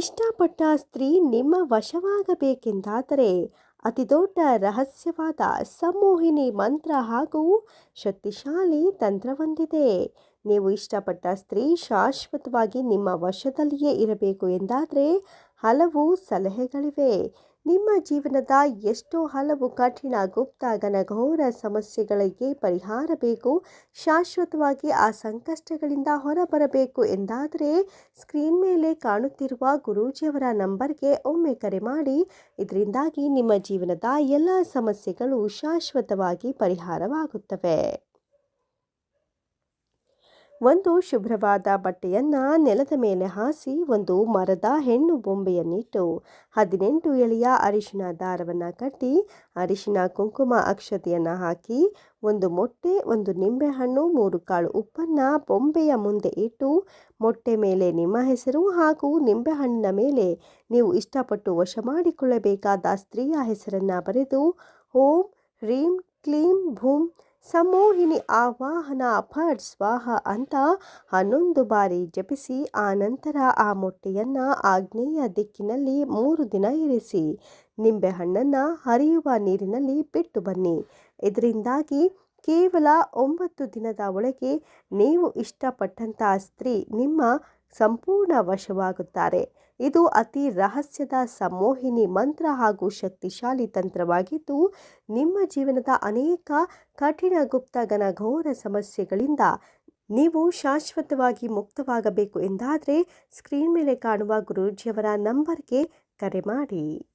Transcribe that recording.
ಇಷ್ಟಪಟ್ಟ ಸ್ತ್ರೀ ನಿಮ್ಮ ವಶವಾಗಬೇಕೆಂದಾದರೆ ಅತಿದೊಡ್ಡ ರಹಸ್ಯವಾದ ಸಂಮೋಹಿನಿ ಮಂತ್ರ ಹಾಗೂ ಶಕ್ತಿಶಾಲಿ ತಂತ್ರವೊಂದಿದೆ. ನೀವು ಇಷ್ಟಪಟ್ಟ ಸ್ತ್ರೀ ಶಾಶ್ವತವಾಗಿ ನಿಮ್ಮ ವಶದಲ್ಲಿಯೇ ಇರಬೇಕು ಎಂದಾದರೆ ಹಲವು ಸಲಹೆಗಳಿವೆ. ನಿಮ್ಮ ಜೀವನದ ಎಷ್ಟೋ ಹಲವು ಕಠಿಣ ಗುಪ್ತ ಘನಘೋರ ಸಮಸ್ಯೆಗಳಿಗೆ ಪರಿಹಾರ ಬೇಕು. ಶಾಶ್ವತವಾಗಿ ಆ ಸಂಕಷ್ಟಗಳಿಂದ ಹೊರಬರಬೇಕು ಎಂದಾದರೆ ಸ್ಕ್ರೀನ್ ಮೇಲೆ ಕಾಣುತ್ತಿರುವ ಗುರೂಜಿಯವರ ನಂಬರ್ಗೆ ಒಮ್ಮೆ ಕರೆ ಮಾಡಿ. ಇದರಿಂದಾಗಿ ನಿಮ್ಮ ಜೀವನದ ಎಲ್ಲ ಸಮಸ್ಯೆಗಳು ಶಾಶ್ವತವಾಗಿ ಪರಿಹಾರವಾಗುತ್ತವೆ. ಒಂದು ಶುಭ್ರವಾದ ಬಟ್ಟೆಯನ್ನು ನೆಲದ ಮೇಲೆ ಹಾಸಿ ಒಂದು ಮರದ ಹೆಣ್ಣು ಬೊಂಬೆಯನ್ನಿಟ್ಟು ಹದಿನೆಂಟು ಎಳೆಯ ಅರಿಶಿನ ದಾರವನ್ನು ಕಟ್ಟಿ ಅರಿಶಿನ ಕುಂಕುಮ ಅಕ್ಷತೆಯನ್ನು ಹಾಕಿ ಒಂದು ಮೊಟ್ಟೆ, ಒಂದು ನಿಂಬೆಹಣ್ಣು ಮೂರು ಕಾಳು ಉಪ್ಪನ್ನು ಬೊಂಬೆಯ ಮುಂದೆ ಇಟ್ಟು ಮೊಟ್ಟೆ ಮೇಲೆ ನಿಮ್ಮ ಹೆಸರು ಹಾಗೂ ನಿಂಬೆಹಣ್ಣಿನ ಮೇಲೆ ನೀವು ಇಷ್ಟಪಟ್ಟು ವಶ ಮಾಡಿಕೊಳ್ಳಬೇಕಾದ ಸ್ತ್ರೀಯ ಹೆಸರನ್ನು ಬರೆದು ಓಂ ಹ್ರೀಂ ಕ್ಲೀಂ, ಭೂಂ ಸಮೋಹಿನಿ ಆವಾಹನ ಫಟ್ ಸ್ವಾಹ ಅಂತ ಹನ್ನೊಂದು ಬಾರಿ ಜಪಿಸಿ ಆ ನಂತರ ಆ ಮೊಟ್ಟೆಯನ್ನು ಆಗ್ನೇಯ ದಿಕ್ಕಿನಲ್ಲಿ ಮೂರು ದಿನ ಇರಿಸಿ. ನಿಂಬೆಹಣ್ಣನ್ನು ಹರಿಯುವ ನೀರಿನಲ್ಲಿ ಬಿಟ್ಟು ಬನ್ನಿ. ಇದರಿಂದಾಗಿ ಕೇವಲ ಒಂಬತ್ತು ದಿನದ ಒಳಗೆ ನೀವು ಇಷ್ಟಪಟ್ಟಂಥ ಸ್ತ್ರೀ ನಿಮ್ಮ ಸಂಪೂರ್ಣ ವಶವಾಗುತ್ತಾರೆ. ಇದು ಅತಿ ರಹಸ್ಯದ ಸಂಮೋಹಿನಿ ಮಂತ್ರ ಹಾಗೂ ಶಕ್ತಿಶಾಲಿ ತಂತ್ರವಾಗಿದ್ದು, ನಿಮ್ಮ ಜೀವನದ ಅನೇಕ ಕಠಿಣ ಗುಪ್ತ ಘನಘೋರ ಸಮಸ್ಯೆಗಳಿಂದ ನೀವು ಶಾಶ್ವತವಾಗಿ ಮುಕ್ತವಾಗಬೇಕು ಎಂದಾದರೆ, ಸ್ಕ್ರೀನ್ ಮೇಲೆ ಕಾಣುವ ಗುರೂಜಿಯವರ ನಂಬರ್ಗೆ ಕರೆ ಮಾಡಿ.